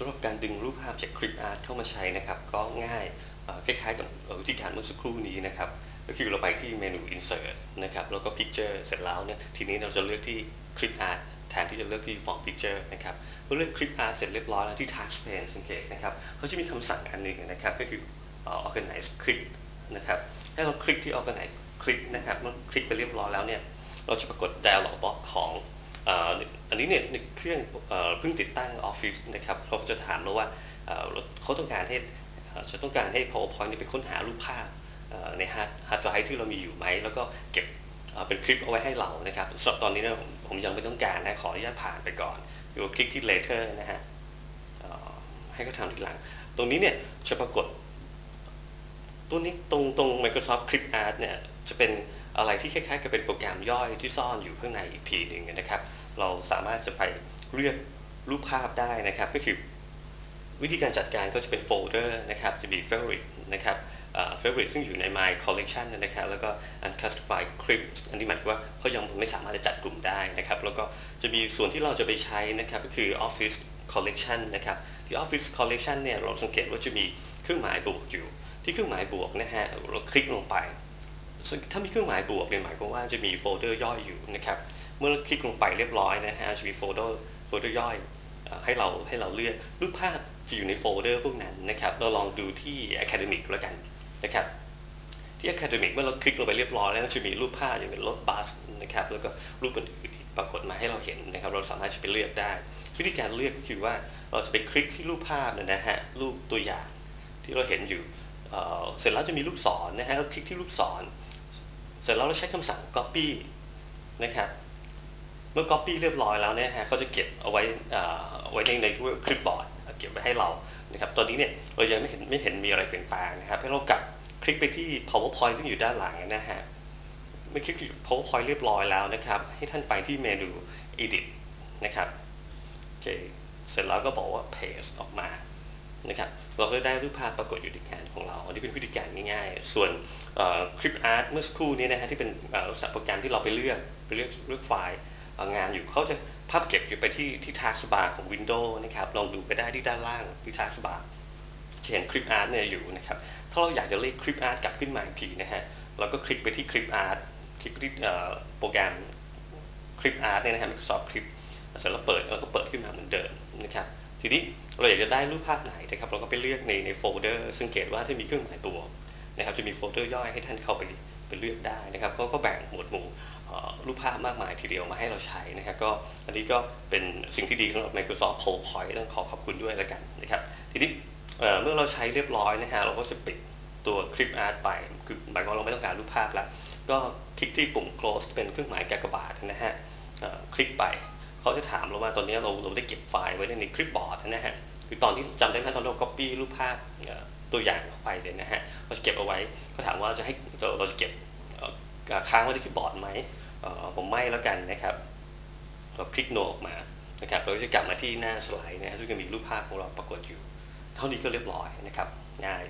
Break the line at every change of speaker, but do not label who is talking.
สำหรับการดึงรูปภาพจากคลิปอาร์ตเข้ามาใช้นะครับ ก็ง่ายคล้ายๆกับเอ่อวิธีการเมื่อสักครู่นี้นะครับ ก็คือเราไปที่เมนู insert นะครับ แล้วก็ picture เสร็จแล้วเนี่ยทีนี้เราจะเลือกที่คลิปอาร์ตแทนที่จะเลือกที่ form picture นะครับเมื่อเลือกคลิปอาร์ตเสร็จเรียบร้อยแล้วที่ task pane สังเกตนะครับเขาจะมีคำสั่งอันหนึ่งนะครับ ก็คือ organize click นะครับให้เราคลิกที่ organize click นะครับเมื่อคลิกไปเรียบร้อยแล้วเนี่ยเราจะปรากฏ dialog box ของ นนี้เนี่ยในเครื่องเพิ่งติดตั้ง Office นะครับเขาจะถามเราว่าเอ่อเขาต้องการให้เอ่อจะต้องการให้ PowerPoint นี่ไปค้นหารูปภาพในฮาร์ดดไดรฟ์ที่เรามีอยู่ไหม แล้วก็เก็บเป็นคลิปเอาไว้ให้เรานะครับสำหรับตอนนี้เนี่ยผมผมยังไม่ต้องการนะขออนุญาตผ่านไปก่อนคือว่คลิกที่ later นะฮะให้เขาทำทีหลัง ตรงนี้เนี่ยจะปรากฏตัวนี้ตรงตรง Microsoft Clip Art เนี่ยจะเป็น อะไรที่คล้ายๆกับเป็นโปรแกรมย่อยที่ซ่อนอยู่ข้างในอีกทีหนึ่งนะครับ เราสามารถจะไปเลือกรูปภาพได้นะครับ ก็คือวิธีการจัดการก็จะเป็นโฟลเดอร์นะครับ จะมี favorite นะครับ favorite ซึ่งอยู่ใน my collection นะครับ แล้วก็ uncustomized clips อันนี้หมายว่าเขายังไม่สามารถจะจัดกลุ่มได้นะครับ แล้วก็จะมีส่วนที่เราจะไปใช้นะครับก็คือ office collection นะครับ ที่ office collection เนี่ยเราสังเกตว่าจะมีเครื่องหมายบวกอยู่ ที่เครื่องหมายบวกนะฮะเราคลิกลงไป ซึ่งถ้ามีเครื่องหมายบวกเนี่ยหมายความว่าจะมีโฟลเดอร์ย่อยอยู่นะครับ เมื่อคลิกลงไปเรียบร้อยนะฮะจะมีโฟลเดอร์โฟลเดอร์ย่อยให้เราให้เราเลือกรูปภาพจะอยู่ในโฟลเดอร์พวกนั้นนะครับ เราลองดูที่ academic แล้วกันนะครับ ที่ academic เมื่อเราคลิกลงไปเรียบร้อยแล้วจะมีรูปภาพอย่างเป็นรถบัสนะครับ แล้วก็รูปอื่นๆปรากฏมาให้เราเห็นนะครับ เราสามารถจะไปเลือกได้ วิธีการเลือกก็คือว่าเราจะไปคลิกที่รูปภาพนะฮะรูปตัวอย่างที่เราเห็นอยู่เสร็จแล้วจะมีลูกศรนะฮะเราคลิกที่ลูกศร ร็จแล้วเราใช้คำสั่ง copy นะครับเมื่อ copy เรียบร้อยแล้วเนี่ยฮะเขาจะเก็บเอาไว้ไว้ในในคลิปบอร์ดเก็บไว้ให้เรานะครับตอนนี้เนี่ยเรายังไม่เห็นไม่เห็นมีอะไรเปลี่ยนแปลงนะครับให้เรากลับคลิกไปที่ powerpoint ซึ่งอยู่ด้านหลังนะฮะเมื่อคลิกอยู่ powerpoint เรียบร้อยแล้วนะครับ ให้ท่านไปที่เมนู edit นะครับโอเคเสร็จแล้วก็บอกว่า paste ออกมา นะครับเราก็ได้รูปภาพปรากฏอยู่ในงานของเรา อันนี้เป็นวิธีการง่ายๆ ส่วนคลิปอาร์ตเมื่อสักครู่นี้นะฮะที่เป็นเอ่อลักษณะโปรแกรมที่เราไปเลือกไปเลือกเลือกไฟล์งานอยู่เขาจะภาพเก็บอยู่ไปที่ที่ taskbar ของ Windows นะครับลองดูไปได้ที่ด้านล่างที่ taskbar จะเห็นคลิปอาร์ตเนี่ยอยู่นะครับถ้าเราอยากจะเรียกคลิปอาร์ตกลับขึ้นมาอีกทีนะฮะเราก็คลิกไปที่คลิปอาร์ตคลิกที่โปรแกรมคลิปอาร์ตเนี่ยนะฮะ Microsoft คลิปเสร็จแล้วเปิดแล้วก็เปิดขึ้นมาเหมือนเดิมนะครับ ทีนี้เราอยากจะได้รูปภาพไหนนะครับเราก็ไปเลือกในในโฟลเดอร์สังเกตว่าถ้ามีเครื่องหมายบวนะครับจะมีโฟลเดอร์ย่อยให้ท่านเข้าไปไปเลือกได้นะครับก็แบ่งหมวดหมู่รูปภาพมากมายทีเดียวมาให้เราใช้นะครับก็อันนี้ก็เป็นสิ่งที่ดีสำหรับ Microsoft PowerPoint ต้องขอขอบคุณด้วยแล้วกันนะครับทีนี้เมื่อเราใช้เรียบร้อยนะฮะเราก็จะปิดตัวคลิปอาร์ตไปคือหมายความว่าเราไม่ต้องการรูปภาพแล้วก็คลิกที่ปุ่ม close เป็นเครื่องหมายกากบาทนะฮะคลิกไป เขาจะถามเราว่าตอนนี้เราเราได้เก็บไฟล์ไว้ในคลิปบอร์ดนะฮะคือตอนที่จำได้ไหมตอนเรา copy รูปภาพตัวอย่างออกไปเลยนะฮะเราจะเก็บเอาไว้เขาถามว่าจะให้เราจะเก็บค้างไว้ที่คลิปบอร์ดไหมผมไม่แล้วกันนะครับเราคลิกโนออกมานะครับเราจะกลับมาที่หน้าสไลด์นะฮะซึ่งจะมีรูปภาพของเราปรากฏอยู่ เท่านี้ก็เรียบร้อยนะครับง่าย